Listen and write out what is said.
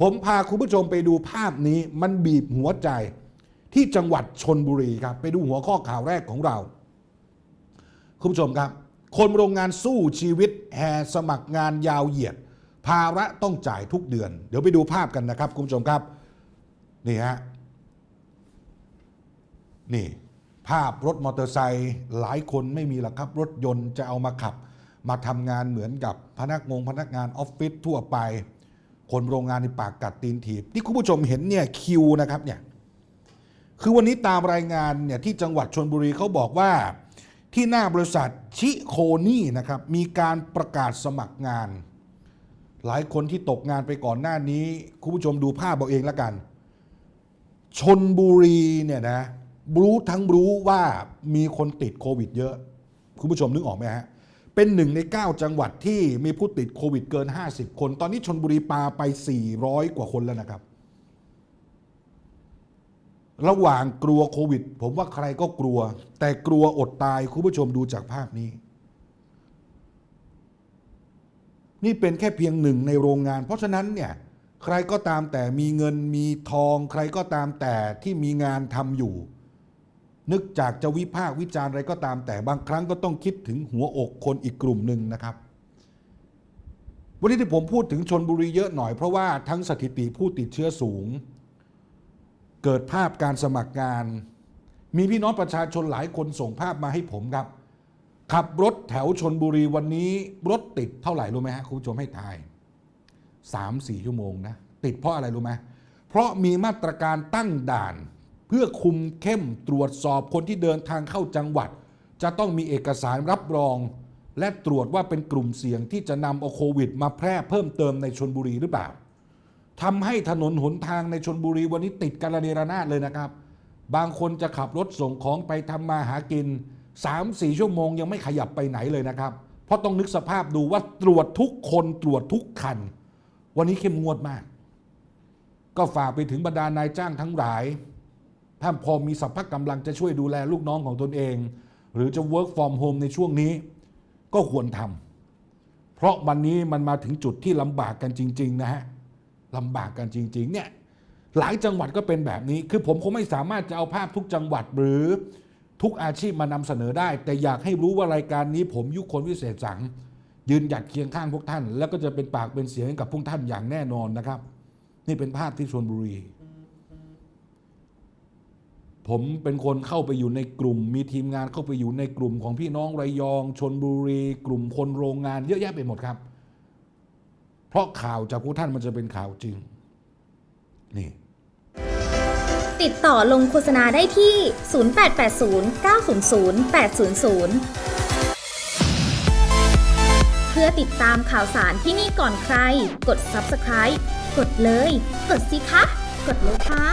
ผมพาคุณผู้ชมไปดูภาพนี้มันบีบหัวใจที่จังหวัดชนบุรีครับ ไปดูหัวข้อข่าวแรกของเรา คุณผู้ชมครับ คนโรงงานสู้ชีวิตแห่สมัครงานยาวเหยียด ภาระต้องจ่ายทุกเดือน เดี๋ยวไปดูภาพกันนะครับ คุณผู้ชมครับนี่ฮะนี่ ภาพรถมอเตอร์ไซค์หลายคนไม่มีหรอกครับ รถยนต์จะเอามาขับ มาทำงานเหมือนกับพนักงงพนักงานออฟฟิศทั่วไป คนโรงงานในปากกัดตีนถีบที่คุณผู้ชมเห็นเนี่ยคิวนะครับเนี่ยคือวันนี้ตามรายงานเนี่ยที่จังหวัดชนบุรีเขาบอกว่าที่หน้าบริษัทชิโคนี่นะครับมีการประกาศสมัครงาน หลายคนที่ตกงานไปก่อนหน้านี้ คุณผู้ชมดูภาพเอาเองล้วกัน ชนบุรีเนี่ยนะรู้ทั้งรู้ว่ามีคนติดโควิดเยอะ คุณผู้ชมนึกออกไหมฮะ เป็นหนึ่งใน 9 จังหวัดที่มีผู้ติดโควิดเกิน 50 คน ตอนนี้ชนบุรีปาไป 400 กว่าคนแล้วนะครับ ระหว่างกลัวโควิด ผมว่าใครก็กลัว แต่กลัวอดตายคุณผู้ชมดูจากภาพนี้ นี่เป็นแค่เพียงหนึ่งในโรงงาน เพราะฉะนั้นเนี่ยใครก็ตามแต่มีเงินมีทอง ใครก็ตามแต่ที่มีงานทำอยู่ นึกจากจะวิพากษ์วิจารณ์อะไรก็ตามแต่บางครั้งก็ต้องคิดถึงหัวอกคนอีกกลุ่มหนึ่งนะครับ วันนี้ที่ผมพูดถึงชนบุรีเยอะหน่อยเพราะว่าทั้งสถิติผู้ติดเชื้อสูง เกิดภาพการสมัครงาน มีพี่น้องประชาชนหลายคนส่งภาพมาให้ผมครับ ขับรถแถวชนบุรีวันนี้รถติดเท่าไหร่รู้ไหมฮะคุณผู้ชมให้ทายสามสี่ชั่วโมงนะติดเพราะอะไรรู้ไหมเพราะมีมาตรการตั้งด่าน พื่อคุมเข้มตรวจสอบคนที่เดินทางเข้าจังหวัด จะต้องมีเอกสารรับรอง และตรวจว่าเป็นกลุ่มเสี่ยงที่จะนำเอาโควิด มาแพร่เพิ่มเติมในชนบุรีหรือเปล่าทำให้ถนนหนทางในชนบุรีวันนี้ติดกันระเนระนาดเลยนะครับ บางคนจะขับรถส่งของไปทำมาหากิน 3-4 ชั่วโมงยังไม่ขยับไปไหนเลยนะครับ เพราะต้องนึกสภาพดูว่าตรวจทุกคนตรวจทุกคัน วันนี้เข้มงวดมาก ก็ฝากไปถึงบรรดานายจ้างทั้งหลาย ถ้าพอมีสัพพะกำลังจะช่วยดูแลลูกน้องของตนเอง หรือจะ work from home ในช่วงนี้ ก็ควรทำเพราะวันนี้มันมาถึงจุดที่ลำบากกันจริง ๆ นะฮะลำบากกันจริง ๆ เนี่ยหลายจังหวัดก็เป็นแบบนี้ คือผมคงไม่สามารถจะเอาภาพทุกจังหวัดหรือทุกอาชีพมานำเสนอได้ แต่อยากให้รู้ว่ารายการนี้ผมยุคคนวิเศษสัง ยืนหยัดเคียงข้างพวกท่าน แล้วก็จะเป็นปากเป็นเสียงกับพวกท่านอย่างแน่นอนนะครับ นี่เป็นภาพที่ชลบุรี ผมเป็นคนเข้าไปอยู่ในกลุ่ม มีทีมงานเข้าไปอยู่ในกลุ่มของพี่น้องระยองชนบุรี กลุ่มคนโรงงานเยอะแยะไปหมดครับ เพราะข่าวจากพวกท่านมันจะเป็นข่าวจริง นี่ ติดต่อลงโฆษณาได้ที่ 0880 900 800 เพื่อติดตามข่าวสารที่นี่ก่อนใคร กด subscribe กดเลย กดสิคะ กดเลยค่ะ